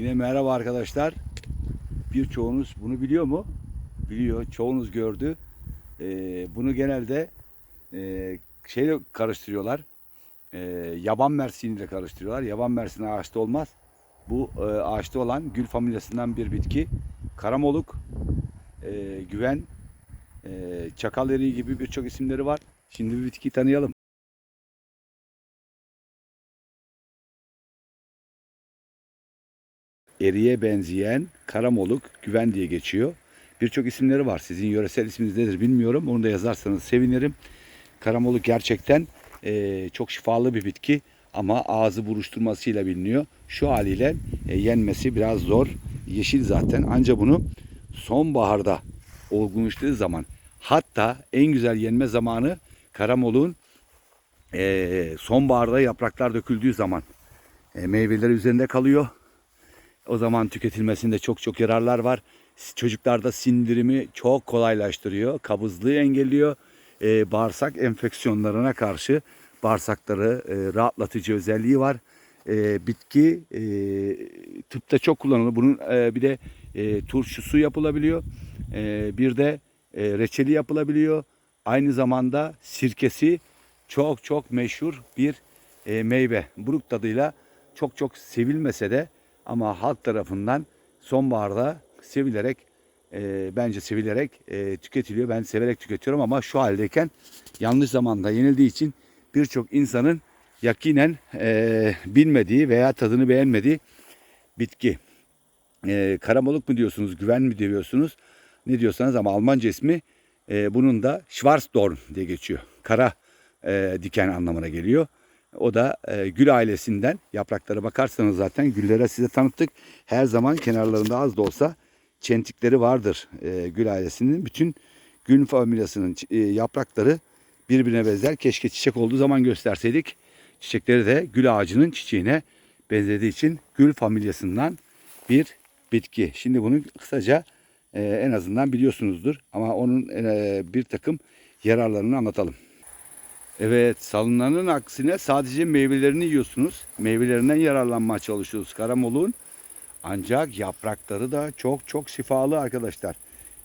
Yine merhaba arkadaşlar. Birçoğunuz bunu biliyor mu? Biliyor. Çoğunuz gördü. Ee, bunu genelde e, şeyle karıştırıyorlar. Ee, yaban mersiniyle karıştırıyorlar. Yaban mersini ağaçta olmaz. Bu e, ağaçta olan gül familyasından bir bitki. Karamoluk, e, güven, e, çakal eriği gibi birçok isimleri var. Şimdi bir bitkiyi tanıyalım. Eriye benzeyen karamoluk güven diye geçiyor. Birçok isimleri var. Sizin yöresel isminiz nedir bilmiyorum. Onu da yazarsanız sevinirim. Karamoluk gerçekten eee, çok şifalı bir bitki ama ağzı buruşturmasıyla biliniyor. Şu haliyle e, yenmesi biraz zor. Yeşil zaten. Ancak bunu sonbaharda olgunlaştığı zaman hatta en güzel yenme zamanı karamoluğun eee sonbaharda yapraklar döküldüğü zaman e, meyveleri üzerinde kalıyor. O zaman tüketilmesinde çok çok yararlar var. Çocuklarda sindirimi çok kolaylaştırıyor. Kabızlığı engelliyor. Ee, bağırsak enfeksiyonlarına karşı bağırsakları e, rahatlatıcı özelliği var. Ee, bitki e, tıpta çok kullanılıyor. Bunun e, bir de e, turşusu yapılabiliyor. E, bir de e, reçeli yapılabiliyor. Aynı zamanda sirkesi çok çok meşhur bir e, meyve. Buruk tadıyla çok çok sevilmese de ama halk tarafından sonbaharda sevilerek e, bence sevilerek e, tüketiliyor. Ben severek tüketiyorum ama şu haldeyken yanlış zamanda yenildiği için birçok insanın yakinen e, bilmediği veya tadını beğenmediği bitki. E, karamoluk mu diyorsunuz, güven mi diyorsunuz? Ne diyorsanız ama Almanca ismi e, bunun da Schwarzdorn diye geçiyor. Kara e, diken anlamına geliyor. O da e, gül ailesinden yapraklara bakarsanız zaten güllere size tanıttık. Her zaman kenarlarında az da olsa çentikleri vardır e, gül ailesinin. Bütün gül familyasının e, yaprakları birbirine benzer. Keşke çiçek olduğu zaman gösterseydik. Çiçekleri de gül ağacının çiçeğine benzediği için gül familyasından bir bitki. Şimdi bunu kısaca e, en azından biliyorsunuzdur. Ama onun e, bir takım yararlarını anlatalım. Evet, salınanın aksine sadece meyvelerini yiyorsunuz. Meyvelerinden yararlanmaya çalışıyoruz karamoluğun. Ancak yaprakları da çok çok şifalı arkadaşlar.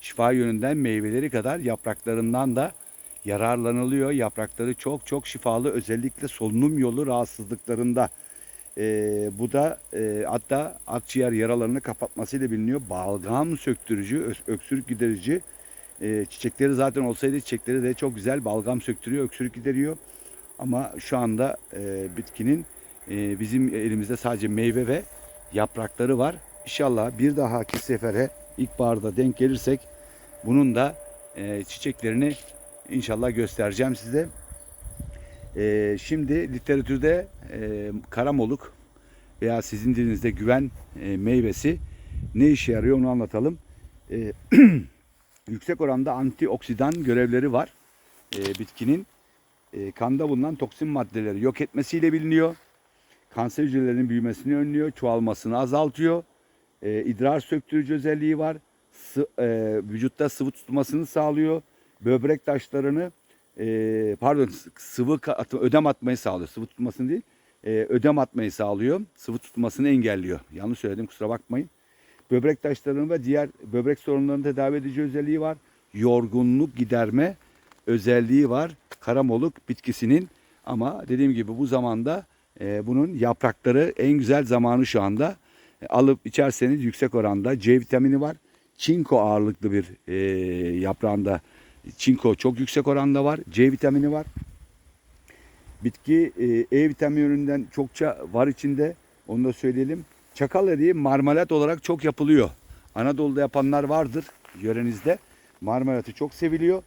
Şifa yönünden meyveleri kadar yapraklarından da yararlanılıyor. Yaprakları çok çok şifalı özellikle solunum yolu rahatsızlıklarında. Ee, bu da e, hatta akciğer yaralarını kapatmasıyla biliniyor. Balgam söktürücü, öksürük giderici. E, çiçekleri zaten olsaydı çiçekleri de çok güzel balgam söktürüyor, öksürük gideriyor. Ama şu anda e, bitkinin e, bizim elimizde sadece meyve ve yaprakları var. İnşallah bir dahaki sefere ilkbaharda denk gelirsek bunun da e, çiçeklerini inşallah göstereceğim size. Şimdi literatürde karamoluk veya sizin dilinizde güven meyvesi ne işe yarıyor onu anlatalım. E, yüksek oranda antioksidan görevleri var e, bitkinin. E, kanda bulunan toksin maddeleri yok etmesiyle biliniyor. Kanser hücrelerinin büyümesini önlüyor, çoğalmasını azaltıyor. E, idrar söktürücü özelliği var. Sı, e, vücutta sıvı tutmasını sağlıyor. Böbrek taşlarını e, pardon sıvı atma, ödem atmayı sağlıyor. Sıvı tutmasını değil, e, ödem atmayı sağlıyor. Sıvı tutmasını engelliyor. Yanlış söyledim kusura bakmayın böbrek taşlarını ve diğer böbrek sorunlarını tedavi edici özelliği var. Yorgunluk giderme özelliği var. Karamoluk bitkisinin ama dediğim gibi bu zamanda e, bunun yaprakları en güzel zamanı şu anda. E, alıp içerseniz yüksek oranda C vitamini var. Çinko ağırlıklı bir e, yaprağında çinko çok yüksek oranda var. C vitamini var. Bitki e, E vitamininden çokça var içinde. Onu da söyleyelim. Çakal eriği marmelat olarak çok yapılıyor. Anadolu'da yapanlar vardır yörenizde. Marmelatı çok seviliyor.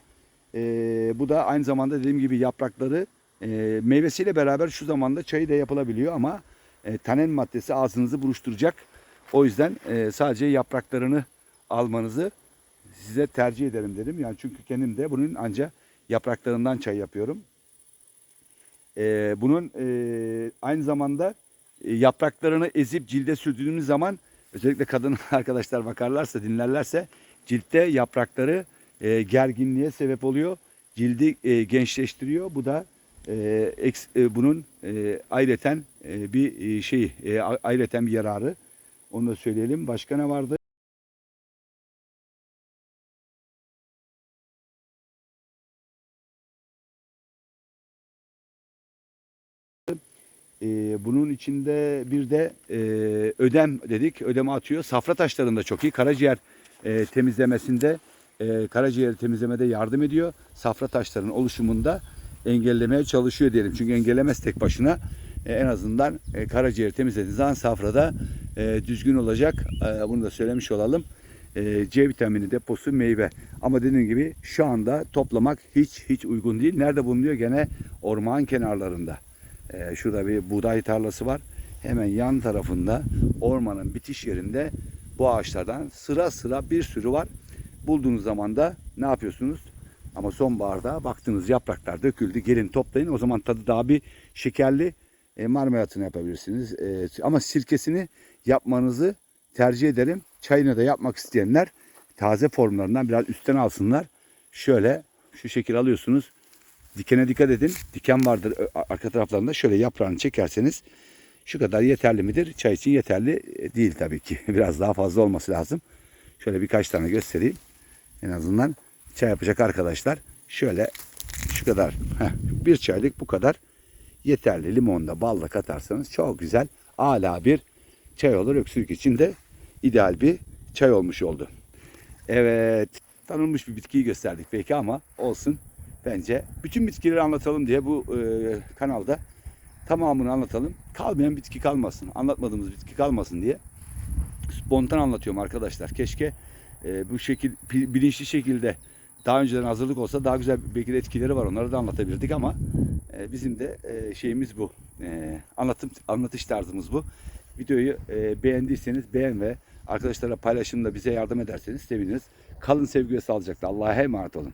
Ee, bu da aynı zamanda dediğim gibi yaprakları e, meyvesiyle beraber şu zamanda çayı da yapılabiliyor ama e, tanen maddesi ağzınızı buruşturacak. O yüzden e, sadece yapraklarını almanızı size tercih ederim dedim. Yani çünkü kendim de bunun ancak yapraklarından çay yapıyorum. E, bunun e, aynı zamanda e, yapraklarını ezip cilde sürdüğümüz zaman özellikle kadın arkadaşlar bakarlarsa dinlerlerse ciltte yaprakları e, gerginliğe sebep oluyor. Cildi e, gençleştiriyor. Bu da e, eks, e, bunun e, ayreten e, bir e, şey e, ayreten bir yararı Onu da söyleyelim. Başka ne vardı? Ee, bunun içinde bir de e, ödem dedik. Ödeme atıyor. Safra taşlarında çok iyi. Karaciğer e, temizlemesinde, e, karaciğer temizlemede yardım ediyor. Safra taşlarının oluşumunda engellemeye çalışıyor diyelim. Çünkü engellemez tek başına. E, en azından e, karaciğer temizlediğiniz zaman safrada e, düzgün olacak. E, bunu da söylemiş olalım. E, C vitamini deposu meyve. Ama dediğim gibi şu anda toplamak hiç hiç uygun değil. Nerede bulunuyor? Gene orman kenarlarında. Ee, şurada bir buğday tarlası var. Hemen yan tarafında ormanın bitiş yerinde bu ağaçlardan sıra sıra bir sürü var. Bulduğunuz zaman da ne yapıyorsunuz? Ama sonbaharda baktınız yapraklar döküldü. Gelin toplayın. O zaman tadı daha bir şekerli e, marmelatını yapabilirsiniz. E, ama sirkesini yapmanızı tercih ederim. Çayını da yapmak isteyenler taze formlarından biraz üstten alsınlar. Şöyle şu şekil alıyorsunuz. Dikene dikkat edin. Diken vardır arka taraflarında. Şöyle yaprağını çekerseniz şu kadar yeterli midir? Çay için yeterli e, değil tabii ki. Biraz daha fazla olması lazım. Şöyle birkaç tane göstereyim. En azından çay yapacak arkadaşlar. Şöyle şu kadar. heh, bir çaylık bu kadar yeterli. Limonda balla katarsanız çok güzel. Ala bir çay olur. Öksürük için de ideal bir çay olmuş oldu. Evet. Tanınmış bir bitkiyi gösterdik belki ama olsun. Bence bütün bitkileri anlatalım diye bu e, kanalda tamamını anlatalım. Kalmayan bitki kalmasın. Anlatmadığımız bitki kalmasın diye spontan anlatıyorum arkadaşlar. Keşke e, bu şekil bil- bilinçli şekilde daha önceden hazırlık olsa daha güzel belki de etkileri var. Onları da anlatabilirdik ama e, bizim de e, şeyimiz bu. E, anlatım anlatış tarzımız bu. Videoyu e, beğendiyseniz beğen ve arkadaşlarla paylaşımda bize yardım ederseniz seviniriz. Kalın sevgi ve sağlıcakla. Allah'a emanet olun.